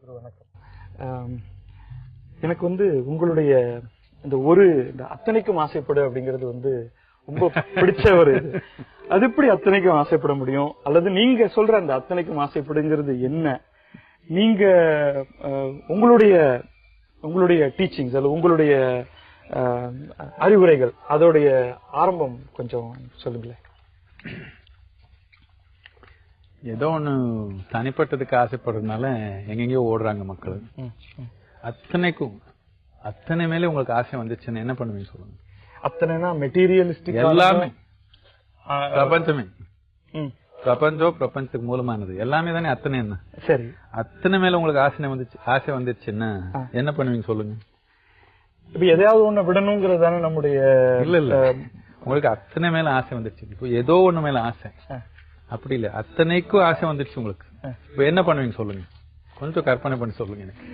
குரு வணக்கம். எனக்கு வந்து உங்களுடைய இந்த ஒரு இந்த அத்தனைக்கும் ஆசைப்படு அப்படிங்கிறது வந்து ரொம்ப பிடிச்ச ஒரு அது எப்படி அத்தனைக்கும் ஆசைப்பட முடியும்? அல்லது நீங்க சொல்ற அந்த அத்தனைக்கும் ஆசைப்படுங்கிறது என்ன? நீங்க உங்களுடைய உங்களுடைய டீச்சிங்ஸ் அல்லது உங்களுடைய அஹ், அறிவுரைகள் அதோடைய ஆரம்பம் கொஞ்சம் சொல்லுங்களேன். ஏதோ ஒண்ணு தனிப்பட்டதுக்கு ஆசைப்படுறதுனால எங்கெங்கயோ ஓடுறாங்க மக்கள். அத்தனைக்கும் அத்தனை மேல உங்களுக்கு ஆசை வந்துச்சுன்னு என்ன பண்ணுவீங்க சொல்லுங்க. அத்தனைனா மெட்டீரியலிஸ்டிக் எல்லாமே. பிரபஞ்சமே. பிரபஞ்சம் பிரபஞ்சத்துக்கு மூலமானது. எல்லாமே தானே அத்தனை என்ன? சரி. அத்தனை மேல உங்களுக்கு ஆசை வந்துச்சு ஆசை வந்துச்சுன்னா என்ன பண்ணுவீங்க சொல்லுங்க. இப்ப எதையாவது ஒண்ணு விடணுங்கிறது தானே நம்முடைய இல்ல இல்ல. உங்களுக்கு அத்தனை மேல ஆசை வந்துச்சு. இப்போ ஏதோ ஒண்ணு மேல ஆசை. அப்படி இல்ல. அத்தனைக்கும் ஆசை வந்துருச்சு உங்களுக்கு. இப்போ என்ன பண்ணுவீங்க சொல்லுங்க. கொஞ்சம் கற்பனை பண்ணி சொல்லுங்க எனக்கு.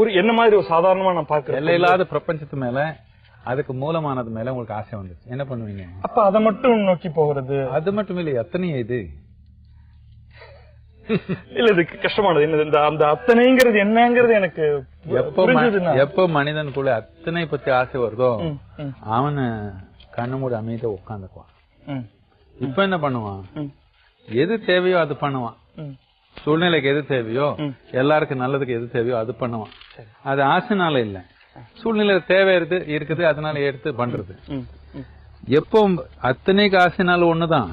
ஒரு என்ன மாதிரி ஒரு சாதாரணமா நான் பாக்குறேன் எல்லை இல்லாத பிரபஞ்சத்து மேல அதுக்கு மூலமானது மேல உங்களுக்கு ஆசை வந்துச்சு என்ன பண்ணுவீங்க? அப்ப அதை மட்டும் நோக்கி போகிறது? அது மட்டும் இல்ல எத்தனை இது இல்ல இது கஷ்டமானது. என்னது இந்த அந்த அத்தனைங்கிறது என்னங்கிறது எனக்கு எப்போ எப்போ மனிதனுக்குள்ள அத்தனை பத்தி ஆசை வருதோ அவனை கண்ணு மூடி அமைதியா உட்காந்துக்குவான். இப்ப என்ன பண்ணுவான்? எது தேவையோ அது பண்ணுவான். சூழ்நிலைக்கு எது தேவையோ. எல்லாருக்கும் நல்லதுக்கு எது தேவையோ அது பண்ணுவான். அது ஆசைனால இல்ல. சூழ்நிலை தேவை இருக்கு இருக்குது அதனால எடுத்து பண்றது. ம், ம். எப்போ அத்தனைக்கு ஆசைனால ஒண்ணுதான்.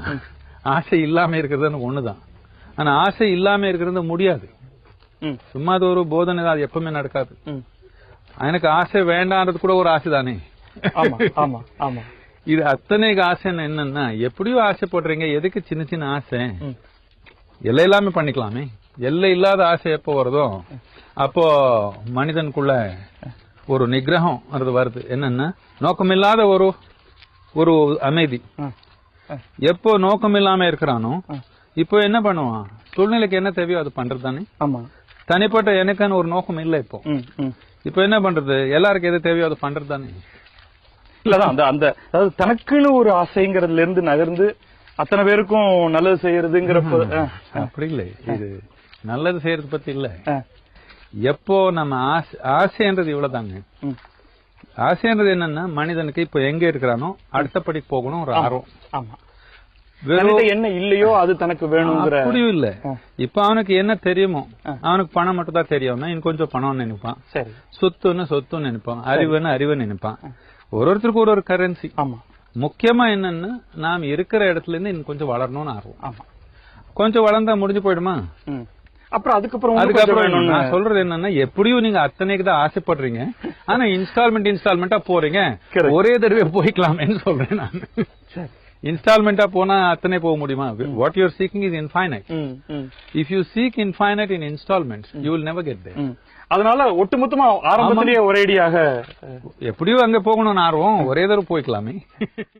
ஆசை இல்லாம இருக்கிறது ஒண்ணுதான். ஆனா ஆசை இல்லாம இருக்கிறது முடியாது. சும்மா அது ஒரு போதனை தான் அது எப்பவுமே நடக்காது. எனக்கு ஆசை வேண்டான்றது கூட ஒரு ஆசை தானே ஆமா ஆமா ஆமா. இது அத்தனைக்கு ஆசை என்னன்னா எப்படியோ ஆசைப்படுறீங்க எதுக்கு சின்ன சின்ன ஆசை. எல்லை இல்லாம பண்ணிக்கலாமே. எல்லை இல்லாத ஆசை எப்போ வருதோ அப்போ மனிதனுக்குள்ள ஒரு நிகிரகம் அது வருது. என்னன்னா நோக்கமில்லாத ஒரு ஒரு அமைதி. எப்போ நோக்கம் இல்லாம இருக்கிறானோ. இப்போ என்ன பண்ணுவான்? சூழ்நிலைக்கு என்ன தேவையோ அது பண்றது தானே? ஆமா. தனிப்பட்ட எனக்கான ஒரு நோக்கம் இல்லை இப்போ. இப்போ என்ன பண்றது? எல்லாருக்கும் எது தேவையோ அது பண்றது தானே? இல்லதான் அந்த அந்த அதாவது தனக்குன்னு ஒரு ஆசைங்கிறதுல இருந்து நகர்ந்து அத்தனை பேருக்கும் நல்லது செய்யறதுங்கிறப்ப அப்படி இல்லை இது நல்லது செய்யறது பத்தி இல்ல. எப்போ நம்ம ஆசை ஆசைன்றது இவ்வளவுதாங்க. ஆசைன்றது என்னன்னா மனிதனுக்கு இப்போ எங்க இருக்கிறானோ அடுத்தபடி போகணும் ஒரு ஆர்வம். ஆமா. என்ன இல்லையோ அது தனக்கு வேணுங்கிற அப்படியும் இல்ல. இப்ப அவனுக்கு என்ன தெரியுமோ. அவனுக்கு பணம் மட்டும் தான் தெரியும்னா இன்னும் கொஞ்சம் பணம் நினைப்பான் சொத்துன்னு சொத்துன்னு நினைப்பான். அறிவுன்னு அறிவு நினைப்பான். ஒரு ஒருத்தருக்கு ஒரு ஒரு கரன்சி ஆமா. முக்கியமா என்னன்னா நாம் இருக்கிற இடத்துல இருந்து இன்னும் கொஞ்சம் வளரணும்னு ஆர்வம். ஆமா. கொஞ்சம் வளர்ந்தா முடிஞ்சு போயிடுமா. அப்புறம் அதுக்கப்புறம் அதுக்கப்புறம் நான் சொல்றது என்னன்னா எப்படியும் நீங்க அத்தனைக்கு தான் ஆசைப்படுறீங்க. ஆனா இன்ஸ்டால்மெண்ட் இன்ஸ்டால்மெண்டா போறீங்க. ஒரே தடவை போய்க்கலாமேன்னு சொல்றேன் நான். சரி. இன்ஸ்டால்மெண்டா போனா அத்தனை போக முடியுமா? What you're seeking is infinite if you seek infinite in installment you will never get there. அதனால ஒட்டுமொத்தமா ஆரம்பத்திலேயே ஒரேடியாக அஹ், எப்படியும் அங்க போகணும்னு ஆர்வம். ஒரே தடவை போய்க்கலாமே.